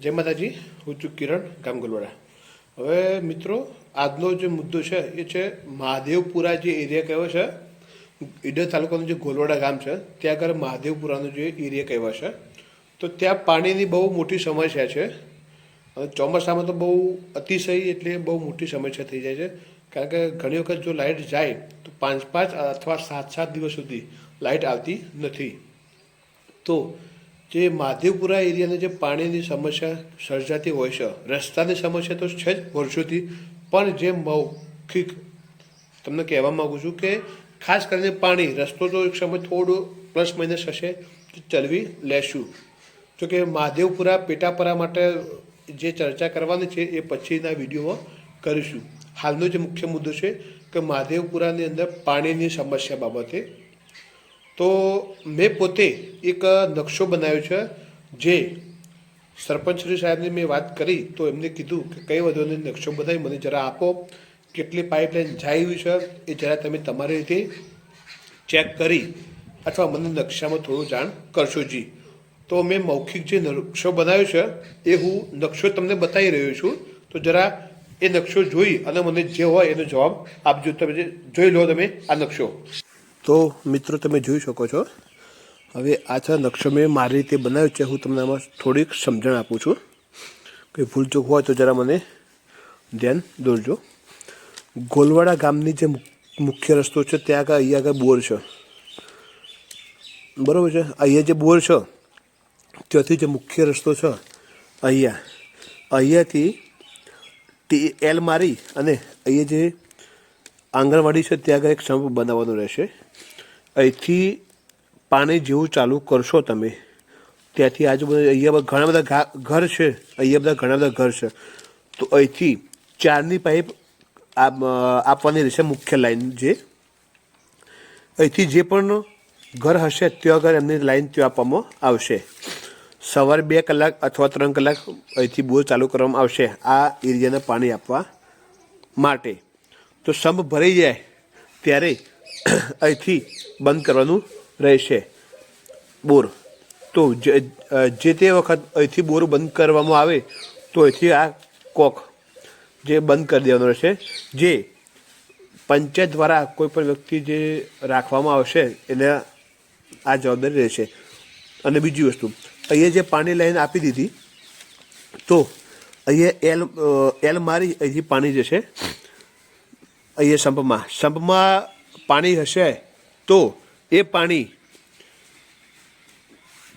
જય માતાજી, હું છું કિરણ ગામગલવાડા. હવે મિત્રો, આજનો જે મુદ્દો છે, એ છે મહાદેવપુરા જે એરિયા કહેવાય છે, ઈડર તાલુકાનું જે ગોલવાડા ગામ છે, ત્યાં આગળ મહાદેવપુરાનો જે એરિયા કહેવાય છે. તો ત્યાં પાણીની બહુ મોટી સમસ્યા છે. અને ચોમાસામાં તો બહુ અતિશય એટલે બહુ મોટી સમસ્યા થઈ જાય છે. કારણ કે ઘણી વખત જો લાઇટ જાય, તો પાંચ પાંચ અથવા સાત સાત દિવસ સુધી લાઇટ આવતી નથી. તો જે મહાદેવપુરા એરિયાની જે પાણીની સમસ્યા સર્જાતી હોય છે, રસ્તાની સમસ્યા તો છે જ વર્ષોથી, પણ જે મૌખિક તમને કહેવા માગું છું કે ખાસ કરીને પાણી, રસ્તો તો એક સમય થોડો પ્લસ માઇનસ હશે, તો ચલવી લેશું. જો કે મહાદેવપુરા પેટાપરા માટે જે ચર્ચા કરવાની છે, એ પછીના વિડીયોમાં કરીશું. હાલનો જે મુખ્ય મુદ્દો છે કે મહાદેવપુરાની અંદર પાણીની સમસ્યા બાબતે તો મેં પોતે એક નકશો બનાવ્યો છે, જે સરપંચ શ્રી સાહેબને મેં વાત કરી તો એમને કીધું કે કઈ વધુને નકશો બનાવી, મને જરા આપો, કેટલી પાઇપલાઇન જાય છે, એ જરા તમે તમારી રીતે ચેક કરી અથવા મને નકશામાં થોડું જાણ કરશો જી. તો મેં મૌખિક જે નકશો બનાવ્યો છે, એ હું નકશો તમને બતાવી રહ્યો છું. તો જરા એ નકશો જોઈ અને મને જે હોય એનો જવાબ આપજો. તમે જોઈ લો તમે આ નકશો. તો મિત્રો, તમે જોઈ શકો છો. હવે આ છે નકશો મારી રીતે બનાવ્યો છે. હું તમને આમાં થોડીક સમજણ આપું છું. કે ભૂલચૂક હોય તો જરા મને ધ્યાન દોરજો. ગોલવાડા ગામની જે મુખ્ય રસ્તો છે, ત્યાં આગળ, અહીંયા આગળ બોર છે. બરાબર છે? અહીંયા જે બોર છે, ત્યાંથી જે મુખ્ય રસ્તો છે, અહીંયા. અહીંયાથી ટી, એલ મારી અને અહીંયા જે આંગણવાડી છે, ત્યાં આગળ એક સંપ બનાવવાનો રહેશે. અહીંથી પાણી જેવું ચાલુ કરશો તમે. ત્યાંથી આજુબાજુ અહીંયા ઘણા બધા ઘર છે. અહીંયા બધા ઘણા બધા ઘર છે. તો અહીંથી ચારની પાઇપ આપવાની રહેશે મુખ્ય લાઈન જે. અહીંથી જે પણ ઘર હશે, ત્યાં આગળ એમની લાઈન ત્યાં આપવામાં આવશે. સવારે બે કલાક અથવા ત્રણ કલાક અહીંથી બોર ચાલુ કરવામાં આવશે આ એરિયાને પાણી આપવા માટે. તો સંપ ભરાઈ જાય ત્યારે અહીંથી બંધ કરવાનું રહેશે. બોર. તો જે જે તે વખત અહીંથી બોર બંધ કરવામાં આવે તો અહીંથી આ કોક જે બંધ કરી દેવાનો રહેશે. જે પંચાયત દ્વારા કોઈ પણ વ્યક્તિ જે રાખવામાં આવશે એને આ જવાબદારી રહેશે. અને બીજી વસ્તુ, અહીંયા જે પાણી લાઈન આપી દીધી, તો અહીંયા એલ એલ મારી અહીંથી પાણી જશે. અહીંયા સંપમાં. સંપમાં પાણી હશે તો એ પાણી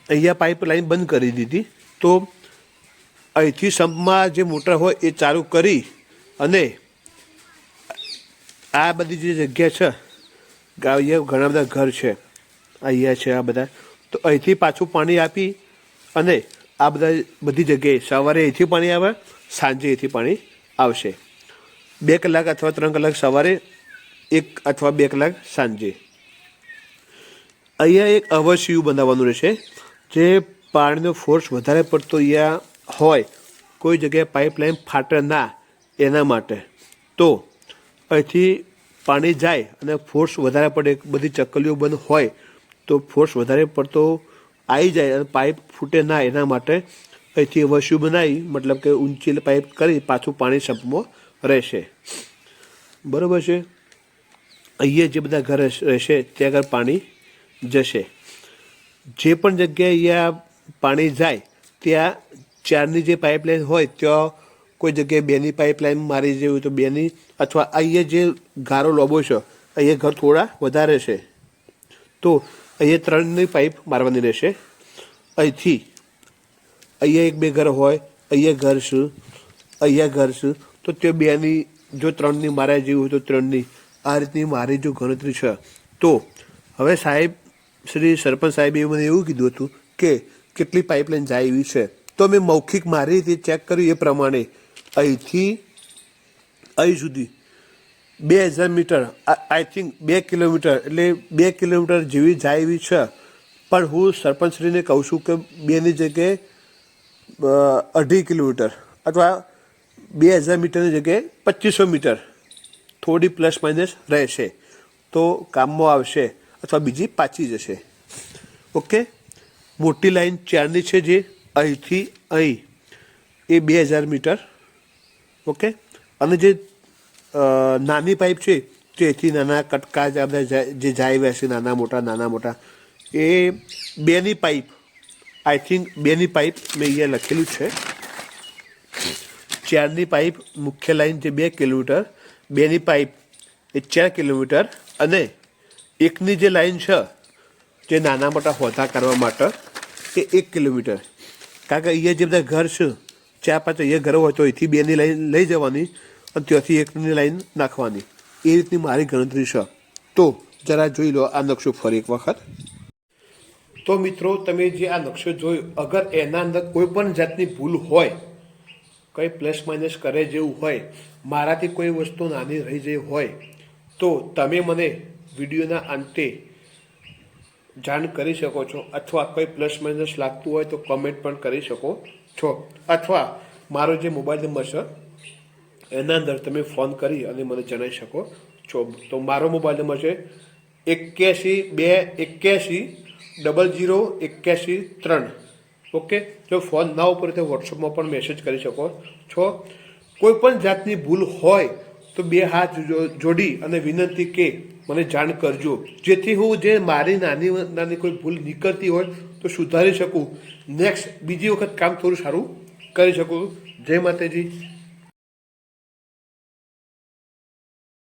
અહીંયા પાઇપ લાઈન બંધ કરી દીધી. તો અહીંથી સંપમાં જે મોટર હોય એ ચાલુ કરી અને આ બધી જે જગ્યા છે અહીંયા ઘણા બધા ઘર છે. અહીંયા છે આ બધા. તો અહીંથી પાછું પાણી આપી અને આ બધા બધી જગ્યાએ સવારે અહીંથી પાણી આવે, સાંજે અહીંથી પાણી આવશે. બે કલાક અથવા ત્રણ કલાક સવારે, એક અથવા બે કલાક સાંજે. અહીંયા એક અવશ્ય બનાવવાનું રહેશે. જે પાણીનો ફોર્સ વધારે પડતો અહીંયા હોય, કોઈ જગ્યાએ પાઇપલાઇન ફાટે ના એના માટે. તો અહીંથી પાણી જાય અને ફોર્સ વધારે પડે બધી ચકલીઓ બંધ હોય, તો ફોર્સ વધારે પડતો આવી જાય અને પાઇપ ફૂટે ના એના માટે અહીંથી વસ્યુ બનાવી, મતલબ કે ઊંચી પાઇપ કરી પાછું પાણી સંપમાં રહેશે. બરાબર છે? અહીંયા જે બધા ઘર રહેશે, ત્યાં આગળ પાણી જશે. જે પણ જગ્યાએ અહીંયા પાણી જાય, ત્યાં ચારની જે પાઇપલાઇન હોય, ત્યાં કોઈ જગ્યાએ બેની પાઇપલાઇન મારી જેવી તો બેની, અથવા અહીંયા જે ગારો લોબો છે, અહીંયા ઘર થોડા વધારે છે. તો અહીંયા ત્રણની પાઇપ મારવાની રહેશે. અહીંથી અહીંયા એક બે ઘર હોય, અહીંયા ઘર છે, અહીંયા ઘર છે તો તે બેની, જો ત્રણની મારા જેવી હોય તો ત્રણની. આ રીતની મારી જો ગણતરી છે. તો હવે સાહેબ, શ્રી સરપંચ સાહેબે મને એવું કીધું હતું કે કેટલી પાઇપલાઇન જાય એવી છે. તો મેં મૌખિક મારી રીતે ચેક કર્યું એ પ્રમાણે અહીંથી, અહીં સુધી બે હજાર મીટર આઈ થિંક બે કિલોમીટર એટલે બે કિલોમીટર જેવી જાય એવી છે. પણ હું સરપંચશ્રીને કહું છું કે બેની જગ્યાએ અઢી કિલોમીટર અથવા બે હજાર મીટરની જગ્યાએ પચીસો મીટર થોડી પ્લસ માઇનસ રહેશે. તો કામમાં આવશે અથવા બીજી પાછી જશે. ઓકે? મોટી લાઈન ચારની છે જે અહીંથી અહીં. એ બે હજાર મીટર. ઓકે? અને જે નાની પાઇપ છે તેથી નાના કટકા બધા જે જાય બેસે નાના મોટા નાના મોટા. એ બેની પાઇપ, આઈ થિંક બેની પાઇપ મેં અહીંયા લખેલું છે. ચારની પાઇપ મુખ્ય લાઇન જે બે કિલોમીટર, બેની પાઇપ એ ચાર કિલોમીટર અને એકની જે લાઈન છે, જે નાના મોટા હોતા કરવા માટે એ એક કિલોમીટર. કારણ કે અહીંયા જે બધા ઘર છે, ચાર પાંચ અહીંયા ઘરો હોય તો અહીંથી બેની લાઈન લઈ જવાની અને ત્યાંથી એકની લાઈન નાખવાની. એ રીતની મારી ગણતરી છે. તો જરા જોઈ લો આ નકશો ફરી એક વખત. તો મિત્રો, તમે જે આ નકશો જોયો, અગર એના અંદર કોઈ પણ જાતની ભૂલ હોય કંઈ પ્લસ માઇનસ કરે જેવું હોય, મારાથી કોઈ વસ્તુ નાની રહી જઈ હોય, તો તમે મને વિડીયોના અંતે જાણ કરી શકો છો અથવા કોઈ પ્લસ માઇનસ લાગતું હોય તો કમેન્ટ પણ કરી શકો છો. અથવા મારો જે મોબાઈલ નંબર છે, એના અંદર તમે ફોન કરી અને મને જણાવી શકો છો. તો મારો મોબાઈલ નંબર છે એક્યાસી બે એક્યાસી ડબલ જીરો એક્યાસી ત્રણ. ઓકે જો ફોન ના ઉપર તો વોટ્સઅપમાં પણ મેસેજ કરી શકો. છો? કોઈ પણ જાતની ભૂલ હોય તો બે હાથ જોડી અને વિનંતી કે મને જાણ કરજો. જેથી હું જે મારી નાની નાની કોઈ ભૂલ નીકળતી હોય તો સુધારી શકું. નેક્સ્ટ બીજી વખત કામ થોડું સારું કરી શકું. જય માતાજી.